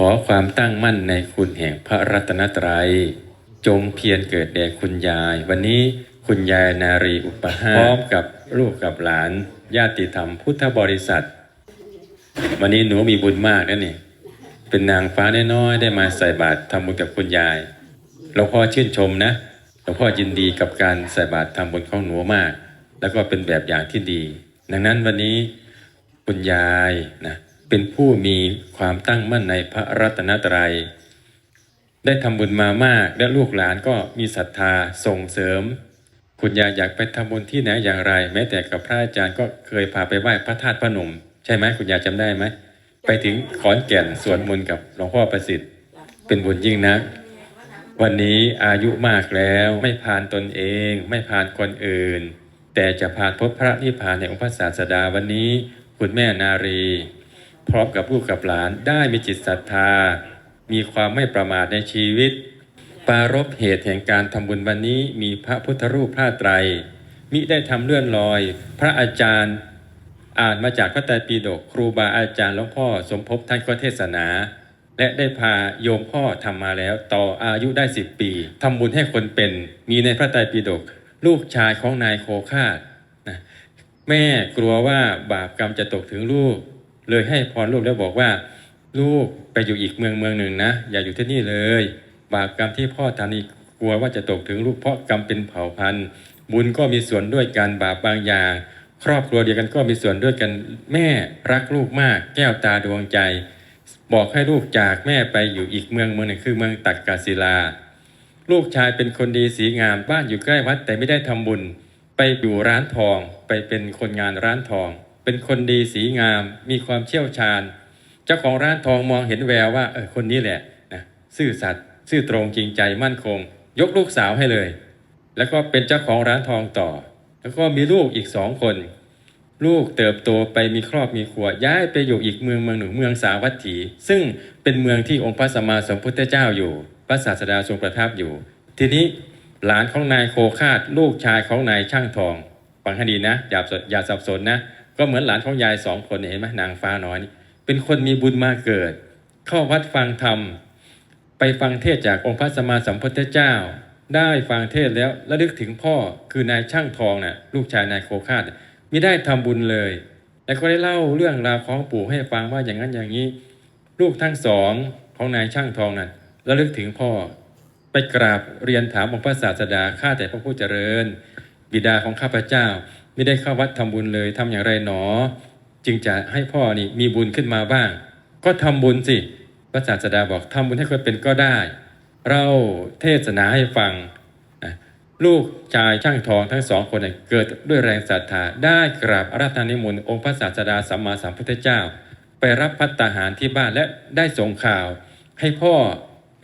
ขอความตั้งมั่นในคุณแห่งพระรัตนตรัย จงเพียรเกิดแด่คุณยาย วันนี้คุณยายนารีอุปหาพร้อมกับลูกกับหลาน ญาติธรรมพุทธบริษัท วันนี้หนูมีบุญมากนะนี่ เป็นนางฟ้าน้อยๆได้มาใส่บาตรทำบุญกับคุณยายหลวงพ่อชื่นชมนะหลวงพ่อยินดีกับการใส่บาตรทำบุญของหนูมาก แล้วก็เป็นแบบอย่างที่ดี ดังนั้นวันนี้คุณยายนะ เป็นผู้มีความตั้งมั่นในพระรัตนตรัย ได้ทำบุญมามากและลูกหลานก็มีศรัทธาส่งเสริม คุณยายอยากไปทำบุญที่ไหนอย่างไร แม้แต่กับพระอาจารย์ก็เคยพาไปไหว้พระธาตุพระนมใช่ไหมคุณยายจำได้ไหมไปถึงขอนแก่นสวดมนต์กับหลวงพ่อประสิทธิ์ เป็นบุญยิ่งนักวันนี้อายุมากแล้วไม่ผ่านตนเอง ไม่ผ่านคนอื่น แต่จะผ่านพบพระนิพพานในองค์พระศาสดาวันนี้ คุณแม่นารี พร้อมกับลูกกับหลานได้มีจิตศรัทธา มีความไม่ประมาทในชีวิตปรารบเหตุแห่งการทำบุญวันนี้มีพระพุทธรูปพระไตร มิได้ทำเลื่อนลอย พระอาจารย์อ่านมาจากพระไตรปิฎกครูบาอาจารย์หลวงพ่อสมภพท่านก็เทศนา และได้พาโยมพ่อทำมาแล้ว ต่ออายุได้สิบปีทำบุญให้คนเป็นมีในพระไตรปิฎกลูกชายของนายโคคาดนะแม่กลัวว่าบาปกรรมจะตกถึงลูก เลยให้พรลูกแล้วบอกว่า ลูกไปอยู่อีกเมืองเมืองหนึ่งนะ อย่าอยู่ที่นี่เลย บาปกรรมที่พ่อทำนี่กลัวว่าจะตกถึงลูกเพราะกรรมเป็นเผ่าพันธุ์ บุญก็มีส่วนด้วยกันบาปบางอย่าง ครอบครัวเดียวกันก็มีส่วนด้วยกันแม่รักลูกมาก แก้วตาดวงใจ บอกให้ลูกจากแม่ไปอยู่อีกเมืองเมืองหนึ่งคือเมืองตักกาศิลา ลูกชายเป็นคนดีสีงามบ้านอยู่ใกล้วัดแต่ไม่ได้ทำบุญ ไปอยู่ร้านทองไปเป็นคนงานร้านทอง เป็นคนดีสีงาม มีความเชี่ยวชาญ เจ้าของร้านทองมองเห็นแววว่าเออคนนี้แหละนะซื่อสัตย์ซื่อตรงจริงใจมั่นคง ยกลูกสาวให้เลย แล้วก็เป็นเจ้าของร้านทองต่อ แล้วก็มีลูกอีกสองคน ลูกเติบโตไปมีครอบมีครัวย้ายไปอยู่อีกเมืองเมืองหนึ่งเมืองสาวัตถี ซึ่งเป็นเมืองที่องค์พระสัมมาสัมพุทธเจ้าอยู่ พระศาสดาทรงประทับอยู่ ทีนี้หลานของนายโคคาดลูกชายของนายช่างทองฟังให้ดีนะอย่าสับอย่าสับสนนะ ก็เหมือนหลานของยายสองคนเห็นไหมนางฟ้าน้อยนี่เป็นคนมีบุญมาเกิด เข้าวัดฟังธรรม ไปฟังเทศจากองค์พระสัมมาสัมพุทธเจ้า ได้ฟังเทศแล้วระลึกถึงพ่อคือนายช่างทองน่ะลูกชายนายโคคาดน่ะมิได้ทำบุญเลย แล้วก็ได้เล่าเรื่องราวของปู่ให้ฟังว่าอย่างนั้นอย่างนี้ ลูกทั้งสองของนายช่างทองนั้นระลึกถึงพ่อ ไปกราบเรียนถามองค์พระศาสดาข้าแต่พระผู้เจริญ บิดาของข้าพเจ้า ไม่ได้เข้าวัดทำบุญเลยทำอย่างไรหนอ จึงจะให้พ่อนี่มีบุญขึ้นมาบ้าง ก็ทำบุญสิพระศาสดาบอกทำบุญให้คนเป็นก็ได้ เราเทศนาให้ฟังลูกชายช่างทองทั้งสองคนเนี่ยเกิดด้วยแรงศรัทธาได้กราบอาราธนานิมนต์องค์พระศาสดาสัมมาสัมพุทธเจ้า ไปรับพัตตาหารที่บ้านและได้ส่งข่าว ให้พ่อ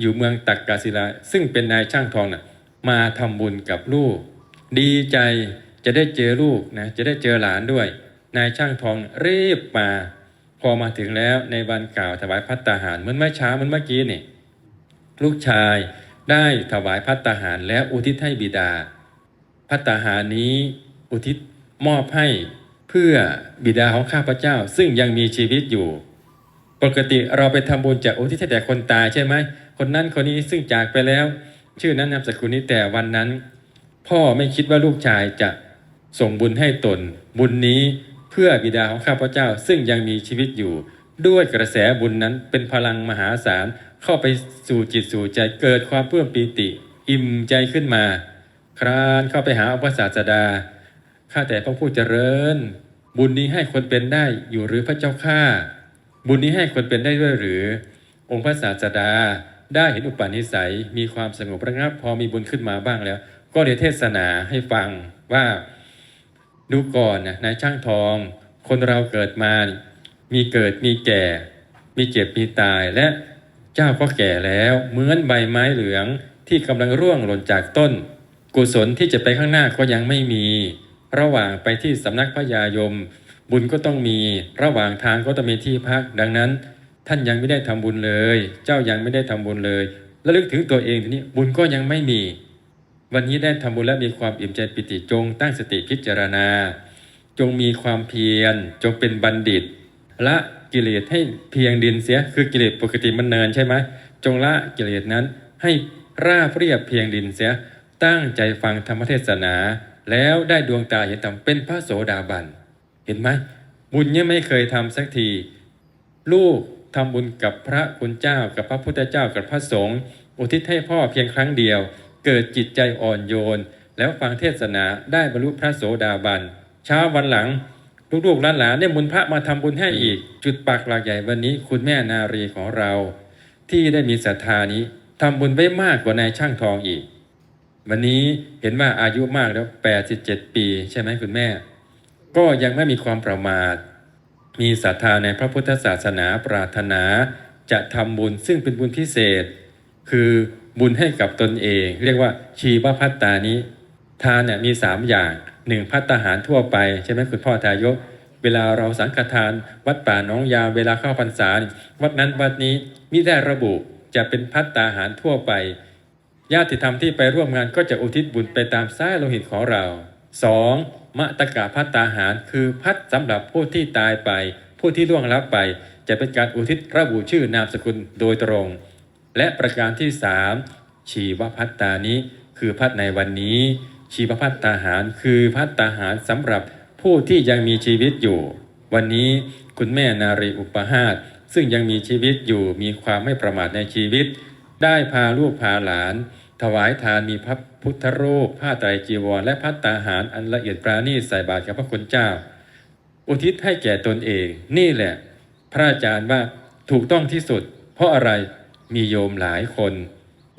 อยู่เมืองตักกาศิลาซึ่งเป็นนายช่างทองน่ะมาทำบุญกับลูก ดีใจ จะได้เจอลูกนะจะได้เจอหลานด้วย นายช่างทองรีบมา พอมาถึงแล้วในวันกล่าวถวายพัตตาหารเหมือนเมื่อเช้าเหมือนเมื่อกี้นี่ลูกชายได้ถวายพัตตาหารแล้วอุทิศให้บิดา พัตตาหารนี้อุทิศมอบให้เพื่อบิดาของข้าพเจ้า ซึ่งยังมีชีวิตอยู่ ปกติเราไปทำบุญจากอุทิศให้แต่คนตายใช่ไหมคนนั้นคนนี้ซึ่งจากไปแล้ว ชื่อนั้นนามสกุลนี้แต่วันนั้น พ่อไม่คิดว่าลูกชายจะ ส่งบุญให้ตน บุญนี้เพื่อบิดาของข้าพเจ้าซึ่งยังมีชีวิตอยู่ ด้วยกระแสบุญนั้นเป็นพลังมหาศาลเข้าไปสู่จิตสู่ใจเกิดความเพื่อปีติ อิ่มใจขึ้นมา ครานเข้าไปหาองค์พระศาสดาข้าแต่พระผู้เจริญ บุญนี้ให้คนเป็นได้อยู่หรือพระเจ้าข้าบุญนี้ให้คนเป็นได้ด้วยหรือ องค์พระศาสดาได้เห็นอุปนิสัยมีความสงบระงับพอมีบุญขึ้นมาบ้างแล้ว ก็เลยเทศนาให้ฟังว่า ดูก่อนนะนายช่างทอง คนเราเกิดมา มีเกิดมีแก่ มีเจ็บมีตายและเจ้าก็แก่แล้วเหมือนใบไม้เหลืองที่กำลังร่วงหล่นจากต้น กุศลที่จะไปข้างหน้าก็ยังไม่มี ระหว่างไปที่สำนักพระยายม บุญก็ต้องมี ระหว่างทางก็ต้องมีที่พัก ดังนั้น ท่านยังไม่ได้ทำบุญเลย เจ้ายังไม่ได้ทำบุญเลย และลึกถึงตัวเองทีนี้บุญก็ยังไม่มี วันนี้ได้ทำบุญและมีความอิ่มใจปิติจง ตั้งสติพิจารณา จงมีความเพียร จงเป็นบัณฑิต ละกิเลสให้เพียงดินเสีย คือกิเลสปกติมันเนินใช่ไหมจงละกิเลสนั้นให้ราบเรียบเพียงดินเสีย ตั้งใจฟังธรรมเทศนา แล้วได้ดวงตาเห็นธรรมเป็นพระโสดาบัน เห็นไหมบุญเนี่ยไม่เคยทำสักที ลูกทำบุญกับพระคุณเจ้ากับพระพุทธเจ้ากับพระสงฆ์อุทิศให้พ่อเพียงครั้งเดียว เกิดจิตใจอ่อนโยน แล้วฟังเทศนาได้บรรลุพระโสดาบัน เช้าวันหลัง ลูกๆหลานๆเนี่ยมุนพระมาทำบุญให้อีก จุดปักหลักใหญ่วันนี้คุณแม่นารีของเรา ที่ได้มีศรัทธานี้ทำบุญไว้มากกว่านายช่างทองอีก วันนี้เห็นว่าอายุมากแล้ว 87 ปี ใช่ไหมคุณแม่ ก็ยังไม่มีความประมาท มีศรัทธาในพระพุทธศาสนาปรารถนา จะทำบุญซึ่งเป็นบุญพิเศษ คือ บุญให้กับตนเอง เรียกว่าชีวพัตตานี้ ทานเนี่ยมีสามอย่างหนึ่งพัตตาหารทั่วไปใช่ไหมคุณพ่อทายก เวลาเราสังฆทาน วัดป่าน้องยาเวลาเข้าพรรษาวัดนั้นวัดนี้มิได้ระบุจะเป็นพัตตาหารทั่วไปญาติธรรมที่ไปร่วมงานก็จะอุทิศบุญไปตามสายโลหิตของเรา 2. มะตะกะพัตตาหาร คือพัดสำหรับผู้ที่ตายไป ผู้ที่ล่วงลับไป จะเป็นการอุทิศระบุชื่อนามสกุลโดยตรง และประการที่ 3. ชีวพัตตานี้ คือพัดในวันนี้ ชีวพัตตาหารคือพัตตาหารสำหรับผู้ที่ยังมีชีวิตอยู่ วันนี้คุณแม่นารีอุปหาสซึ่งยังมีชีวิตอยู่มีความไม่ประมาทในชีวิต ได้พาลูกพาหลาน ถวายทานมีพระพุทธรูปผ้าไตรจีวร และพัตตาหารอันละเอียดปราณีตใส่บาตรกับพระคุณเจ้า อุทิศให้แก่ตนเอง นี่แหละ พระอาจารย์ว่าถูกต้องที่สุด เพราะอะไร มีโยมหลายคน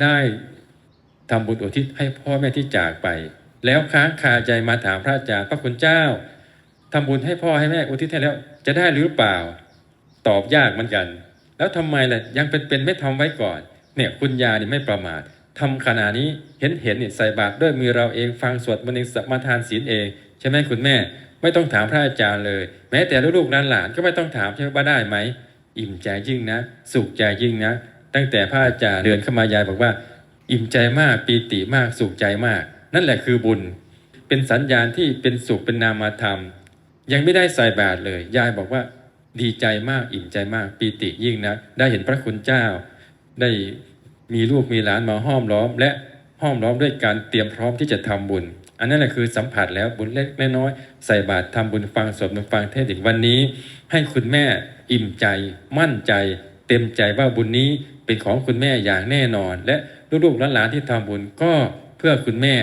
ได้ทำบุญอุทิศให้พ่อแม่ที่จากไป แล้วค้างคาใจมาถามพระอาจารย์พระคุณเจ้าทำบุญให้พ่อให้แม่อุทิศให้แล้ว จะได้หรือเปล่า ตอบยากเหมือนกัน แล้วทำไมล่ะยังเป็นๆไม่ทำไว้ก่อน เนี่ยคุณยานี่ไม่ประมาททำขนาดนี้เห็นเห็นเนี่ยใส่บาตรด้วยมือเราเองฟังสวดมนต์เองสมาทานศีลเอง ใช่ไหมคุณแม่ ไม่ต้องถามพระอาจารย์เลย แม้แต่ลูกๆหลานๆก็ไม่ต้องถามใช่ไหมว่าได้ไหมอิ่มใจยิ่งนะ สุขใจยิ่งนะ ตั้งแต่พระอาจารย์เดินเข้ามายายบอกว่า อิ่มใจมากปีติมากสุขใจมาก นั่นแหละคือบุญ เป็นสัญญาณที่เป็นสุขเป็นนามธรรม ยังไม่ได้ใส่บาตรเลย ยายบอกว่า ดีใจมากอิ่มใจมากปีติยิ่งนะได้เห็นพระคุณเจ้า ได้มีลูกมีหลานมาห้อมล้อม และห้อมล้อมด้วยการเตรียมพร้อมที่จะทำบุญ อันนั้นแหละคือสัมผัสแล้วบุญเล็กน้อยใส่บาตรทำบุญฟังสวดมนต์ฟังเทศน์อีกวันนี้ ให้คุณแม่อิ่มใจ มั่นใจ เต็มใจว่าบุญนี้เป็นของคุณแม่อย่างแน่นอน และลูกๆหลานๆที่ทำบุญก็เพื่อคุณแม่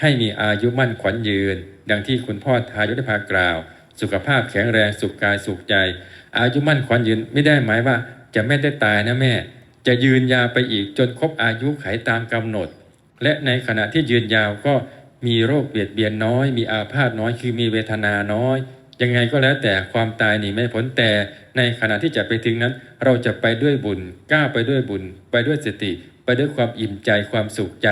ให้มีอายุมั่นขวัญยืน ดังที่คุณพ่อทายุทธภากล่าว สุขภาพแข็งแรงสุขกายสุขใจ อายุมั่นขวัญยืนไม่ได้หมายว่า จะไม่ได้ตายนะแม่ จะยืนยาวไปอีกจนครบอายุไขตามกำหนด และในขณะที่ยืนยาวก็มีโรคเบียดเบียนน้อย มีอาพาธน้อยคือมีเวทนาน้อย ยังไงก็แล้วแต่ความตายนี่ไม่พ้นแต่ ในขณะที่จะไปถึงนั้น เราจะไปด้วยบุญก้าวไปด้วยบุญ ไปด้วยสติ ไปด้วยความอิ่มใจความสุขใจ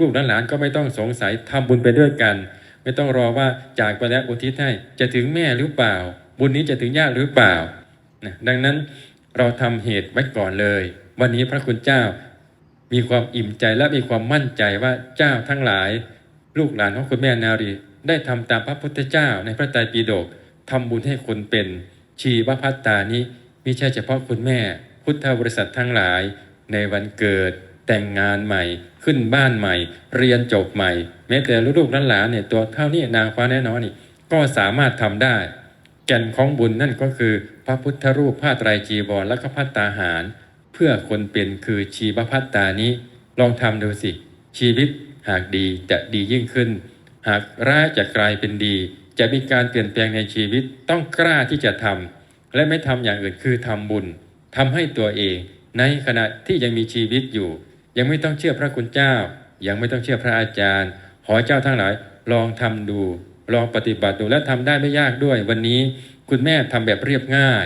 ลูกๆหลานๆก็ไม่ต้องสงสัยทำบุญไปด้วยกัน ไม่ต้องรอว่าจากไปแล้วอุทิศให้จะถึงแม่หรือเปล่า บุญนี้จะถึงญาติหรือเปล่านะดังนั้นเราทำเหตุไว้ก่อนเลย วันนี้พระคุณเจ้า มีความอิ่มใจและมีความมั่นใจว่าเจ้าทั้งหลาย ลูกหลานของคุณแม่นารีได้ทำตามพระพุทธเจ้าในพระไตรปิฎกทำบุญให้คนเป็น ชีวพัตตานี้ไม่ใช่เฉพาะคุณแม่ พุทธบริษัททั้งหลาย ในวันเกิด แต่งงานใหม่ ขึ้นบ้านใหม่ เรียนจบใหม่ แม้แต่ลูกๆหลานๆเนี่ยตัวเท่านี้นางฟ้าแน่นอนนี่ก็สามารถทำได้ แก่นของบุญนั่นก็คือ พระพุทธรูปผ้าไตรจีวรและก็พัตตาหาร เพื่อคนเป็นคือชีวพัตตานี้ ลองทำดูสิ ชีวิตหากดีจะดียิ่งขึ้น หากร้ายจะกลายเป็นดี จะมีการเปลี่ยนแปลงในชีวิตต้องกล้าที่จะทำและไม่ทำอย่างอื่นคือทำบุญทำให้ตัวเอง ในขณะที่ยังมีชีวิตอยู่ ยังไม่ต้องเชื่อพระคุณเจ้า ยังไม่ต้องเชื่อพระอาจารย์ ขอเจ้าทั้งหลายลองทำดู ลองปฏิบัติดูและทำได้ไม่ยากด้วย วันนี้คุณแม่ทำแบบเรียบง่าย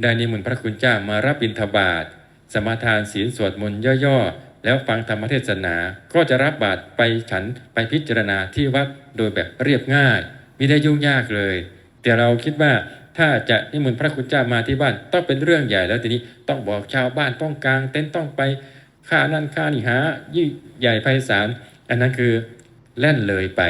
ได้นิมนต์พระคุณเจ้ามารับบิณฑบาตสมาทานศีลสวดมนต์ย่อๆ แล้วฟังธรรมเทศนา ก็จะรับบาตรไปฉันไปพิจารณาที่วัดโดยแบบเรียบง่าย ไม่ได้ยุ่งยากเลย แต่เราคิดว่าถ้าจะนิมนต์พระคุณเจ้ามาที่บ้านต้องเป็นเรื่องใหญ่แล้วทีนี้ต้องบอกชาวบ้านต้องกางเต็นต้องไปค่านั่นค่านี่หายิ่งใหญ่ไพศาลอันนั้นคือแล่นเลยไป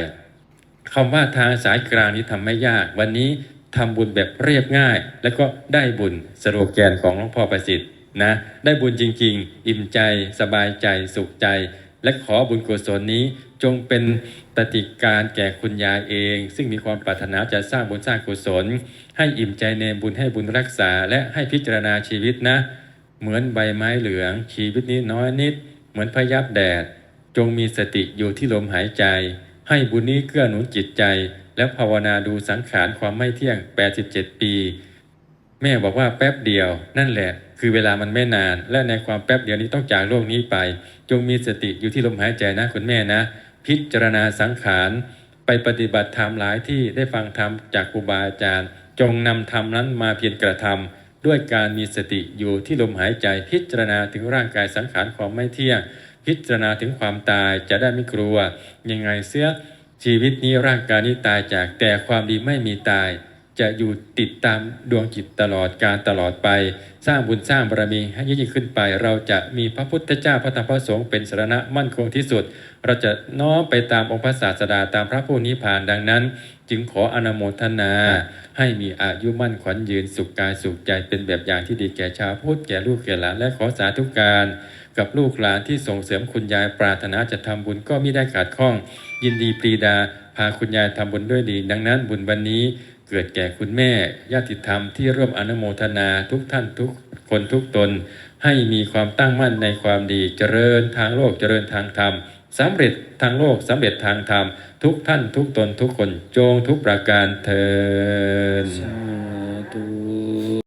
คำว่าทางสายกลางนี้ทำไม่ยาก วันนี้ทำบุญแบบเรียบง่าย แล้วก็ได้บุญสโลแกนของหลวงพ่อประสิทธิ์นะได้บุญจริง ๆ อิ่มใจ สบายใจสุขใจ และขอบุญกุศลนี้จงเป็นปฏิการแก่คุณยายเอง ซึ่งมีความปรารถนาจะสร้างบุญสร้างกุศล ให้อิ่มใจในบุญให้บุญรักษา และให้พิจารณาชีวิตนะ เหมือนใบไม้เหลือง ชีวิตนี้น้อยนิด เหมือนพยับแดด จงมีสติอยู่ที่ลมหายใจ ให้บุญนี้เกื้อหนุนจิตใจ และภาวนาดูสังขารความไม่เที่ยง 87 ปี แม่บอกว่าแป๊บเดียว นั่นแหละ คือเวลามันไม่นาน และในความแป๊บเดียวนี้ต้องจากโลกนี้ไป จงมีสติอยู่ที่ลมหายใจนะคุณแม่นะ พิจารณาสังขาร ไปปฏิบัติธรรมหลายที่ได้ฟังธรรมจากครูบาอาจารย์ จงนำธรรมนั้นมาเพียรกระทำด้วยการมีสติอยู่ที่ลมหายใจ พิจารณาถึงร่างกายสังขารความไม่เที่ยง พิจารณาถึงความตายจะได้ไม่กลัวยังไงเสียชีวิตนี้ร่างกายนี้ตายจากแต่ความดีไม่มีตาย จะอยู่ติดตามดวงจิตตลอดการตลอดไป สร้างบุญสร้างบารมีให้ยิ่งขึ้นไป เราจะมีพระพุทธเจ้าพระธรรมพระสงฆ์เป็นสรณะมั่นคงที่สุด เราจะน้อมไปตามองค์พระศาสดาตามพระผู้นิพพานดังนั้น จึงขออนุโมทนา ให้มีอายุมั่นขวัญยืนสุขกายสุขใจเป็นแบบอย่างที่ดีแก่ชาวพุทธแก่ลูกแก่หลานและขอสาธุการกับลูกหลานที่ส่งเสริมคุณยายปรารถนาจะทำบุญก็ไม่ได้ขาดข้อง ยินดีปรีดาพาคุณยายทำบุญด้วยดี ดังนั้นบุญวันนี้ เกิดแก่คุณแม่ญาติธรรมที่ร่วมอนุโมทนาทุกท่านทุกคนทุกตน ให้มีความตั้งมั่นในความดีเจริญทางโลกเจริญทางธรรมสำเร็จทางโลกสำเร็จทางธรรม ทุกท่านทุกตนทุกคนจงทุกประการเทิน